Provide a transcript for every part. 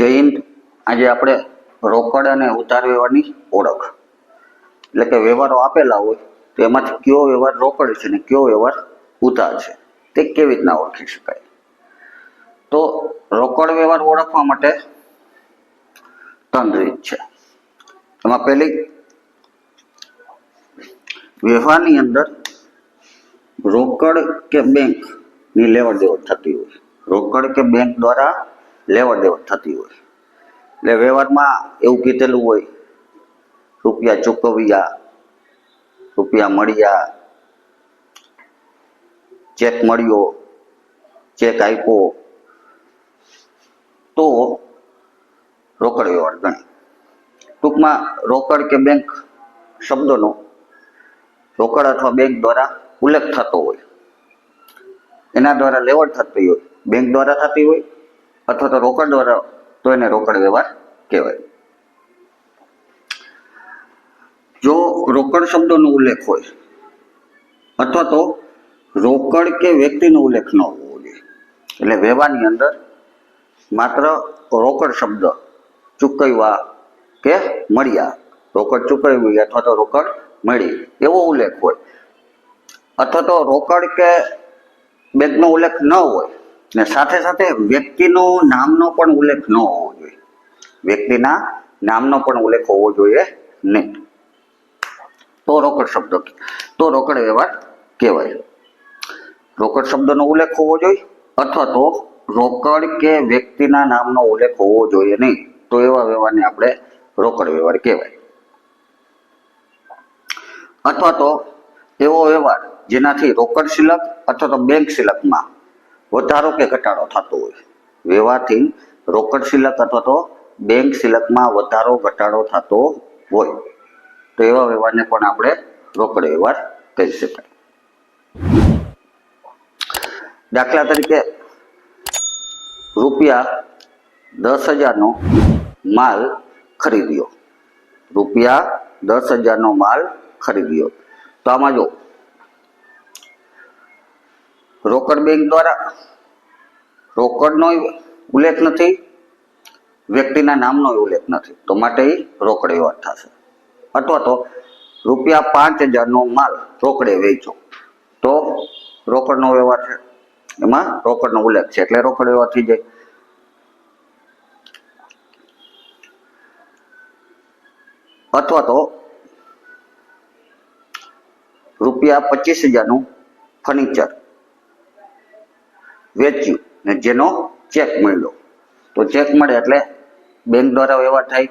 જય હિન્દ. આજે આપણે રોકડ અને ઉધાર વ્યવહારની ઓળખ. એટલે કે વ્યવહારો આપેલા હોય તો એમાંથી કયો વ્યવહાર રોકડ છે ને કયો વ્યવહાર ઉધાર છે તે કેવી રીતના ઓળખી શકાય? તો રોકડ વ્યવહાર ઓળખવા માટે ત્રણ રીત છે. એમાં પહેલી, વ્યવહારની અંદર રોકડ કે બેંકની લેવડ દેવડ થતી હોય. રોકડ કે બેંક દ્વારા લેવડ દેવડ થતી હોય. એટલે વ્યવહારમાં એવું કીધેલું હોય, રૂપિયા ચૂકવ્યા, રૂપિયા મળ્યા ચેક મળ્યો ચેક આપ્યો, તો રોકડ વ્યવહાર ગણે ટૂંકમાં રોકડ કે બેંક શબ્દોનો રોકડ અથવા બેંક દ્વારા ઉલ્લેખ થતો હોય. એના દ્વારા લેવડ થતી હોય. બેંક દ્વારા થતી હોય અથવા તો રોકડ દ્વારા તો એને રોકડ વ્યવહાર કહેવાય. જો રોકડ શબ્દોનો ઉલ્લેખ હોય, અથવા તો રોકડ કે વ્યક્તિનો ઉલ્લેખ ન હોવો જોઈએ. એટલે વ્યવહારની અંદર માત્ર રોકડ શબ્દ ચૂકવ્યા કે મળ્યા. રોકડ ચૂકવવી અથવા તો રોકડ મળી. એવો ઉલ્લેખ હોય. અથવા તો રોકડ કે બેંકનો ઉલ્લેખ ન હોય ને સાથે સાથે વ્યક્તિનું નામનો પણ ઉલ્લેખ ન હોવો જોઈએ. વ્યક્તિના નામનો પણ ઉલ્લેખ હોવો જોઈએ નહીં. તો રોકડ શબ્દ તો રોકડ વ્યવહાર કહેવાય. રોકડ શબ્દનો ઉલ્લેખ હોવો જોઈએ અથવા તો રોકડ કે વ્યક્તિના નામનો ઉલ્લેખ હોવો જોઈએ નહીં. તો એવા વ્યવહારને આપણે રોકડ વ્યવહાર કહેવાય. અથવા તો એવો વ્યવહાર જેનાથી રોકડ શિલક અથવા તો બેંક શિલકમાં વધારો કે ઘટાડો થતો હોય. વ્યવહારથી રોકડ શિલક અથવા તો બેંક શિલકમાં વધારો, ઘટાડો થતો હોય. તો એવા વ્યવહારને પણ આપણે રોકડ વ્યવહાર કહી શકાય. દાખલા તરીકે રૂપિયા દસ હજારનો માલ ખરીદ્યો. રૂપિયા દસ હજારનો માલ ખરીદ્યો. તો આમાં જો રોકડ બેંક દ્વારા, રોકડનો ઉલ્લેખ નથી, વ્યક્તિના નામનો ઉલ્લેખ નથી. તો માટે એ રોકડ વ્યવહાર થશે. અથવા તો રૂપિયા પાંચ હજારનો માલ રોકડે વેચો તો રોકડનો વ્યવહાર છે. એમાં રોકડનો ઉલ્લેખ છે. એટલે રોકડ વ્યવહાર થઈ જાય. અથવા તો રૂપિયા પચીસ હજારનું ફર્નિચર વેચ્યું ને જેનો ચેક મળ્યો. તો ચેક મળે એટલે બેંક દ્વારા વ્યવહાર થાય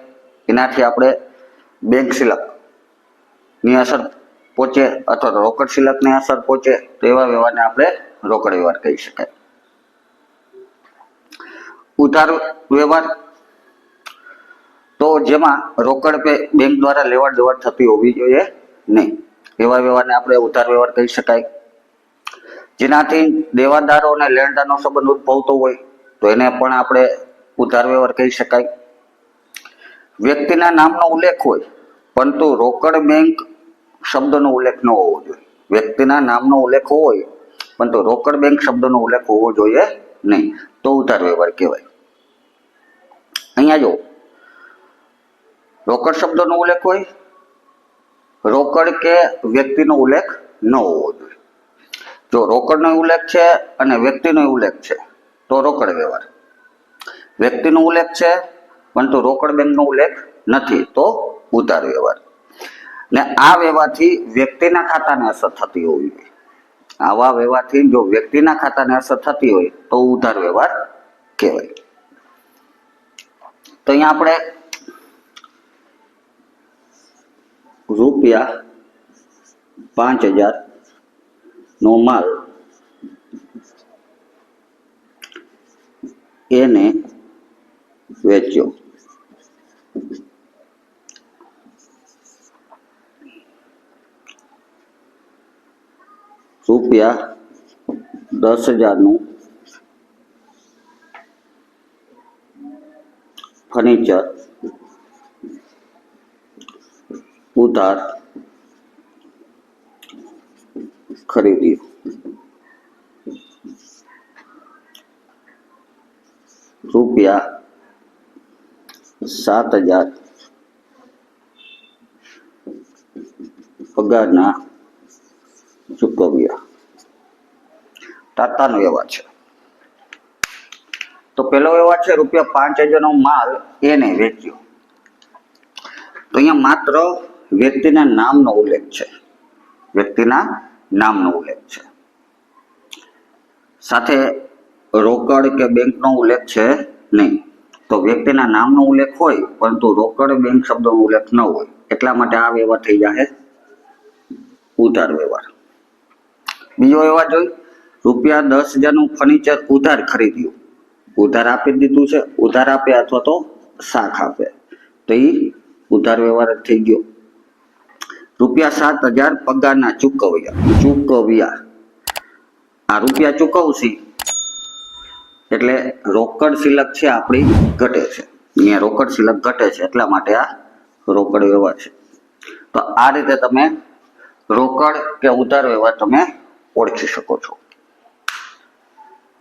એનાથી આપણે બેંકની અસર પહોંચે અથવા રોકડ શિલકની અસર પહોંચે તો એવા વ્યવહારને આપણે રોકડ વ્યવહાર કહી શકાય. ઉધાર વ્યવહાર તો જેમાં રોકડ પે બેંક દ્વારા લેવડ દેવડ થતી હોવી જોઈએ નહીં. એવા વ્યવહારને આપણે ઉધાર વ્યવહાર કહી શકાય. જેનાથી દેવાદારો અને લેણદારનો સંબંધ ઉદ્ભવતો હોય, તો એને પણ આપણે ઉધાર વ્યવહાર કહી શકાય. વ્યક્તિના નામનો ઉલ્લેખ હોય, પરંતુ રોકડ બેંક શબ્દનો ઉલ્લેખ ન હોવો જોઈએ. વ્યક્તિના નામનો ઉલ્લેખ હોય, પરંતુ રોકડ બેંક શબ્દનો ઉલ્લેખ હોવો જોઈએ નહીં. તો ઉધાર વ્યવહાર કહેવાય. અહીંયા જો રોકડ શબ્દનો ઉલ્લેખ હોય, રોકડ કે વ્યક્તિનો ઉલ્લેખ ન હોવો જોઈએ. જો રોકડનો ઉલ્લેખ છે અને વ્યક્તિનો ઉલ્લેખ છે, તો રોકડ વ્યવહાર. વ્યક્તિનો ઉલ્લેખ છે, પરંતુ રોકડ બેંકનો ઉલ્લેખ નથી, તો ઉધાર વ્યવહાર. ને આ વ્યવહારથી વ્યક્તિના ખાતાને અસર થતી હોવી જોઈએ. આવા વ્યવહારથી જો વ્યક્તિના ખાતાને અસર થતી હોય, તો ઉધાર વ્યવહાર કહેવાય. તો અહીંયા આપણે રૂપિયા પાંચ હજાર નો માલ એને વેચ્યો. રૂપિયા દસ હજારનું ફર્નિચર ઉધાર ખરીદ્યું રૂપિયા સાત હજાર. પગારના ચૂકવ્યા. ટાટાનો વ્યવહાર છે. તો પેલો વ્યવહાર છે, રૂપિયા પાંચ હજારનો માલ એને વેચ્યો. તો અહીંયા માત્ર વ્યક્તિના નામનો ઉલ્લેખ છે. વ્યક્તિના નામનો ઉલ્લેખ છે. સાથે રોકડ કે બેંકનો ઉલ્લેખ છે નહીં. તો વ્યક્તિના નામનો ઉલ્લેખ હોય, પરંતુ રોકડ બેંક શબ્દનો ઉલ્લેખ ન હોય, એટલા માટે આ વ્યવહાર થઈ જાય ઉધાર વ્યવહાર. બીજો વ્યવહાર જોઈ, રૂપિયા દસ હજારનું ફર્નિચર ઉધાર ખરીદ્યું. ઉધાર આપી દીધું છે, ઉધાર આપે અથવા તો શાખ આપે. તો એ ઉધાર વ્યવહાર થઈ ગયો. રૂપિયા સાત હજાર પગારના ચૂકવ્યા. ચૂકવ્યા. આ રૂપિયા ચૂકવશી એટલે રોકડ સિલક છે આપણી ઘટે છે. અહીંયા રોકડ સિલક ઘટે છે, એટલા માટે આ રોકડ વ્યવહાર છે. તો આ રીતે તમે રોકડ કે ઉધાર વ્યવહાર તમે ઓળખી શકો છો.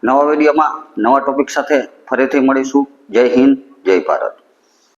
નવા વિડીયોમાં નવા ટોપિક સાથે ફરીથી મળીશું. જય હિન્દ, જય ભારત.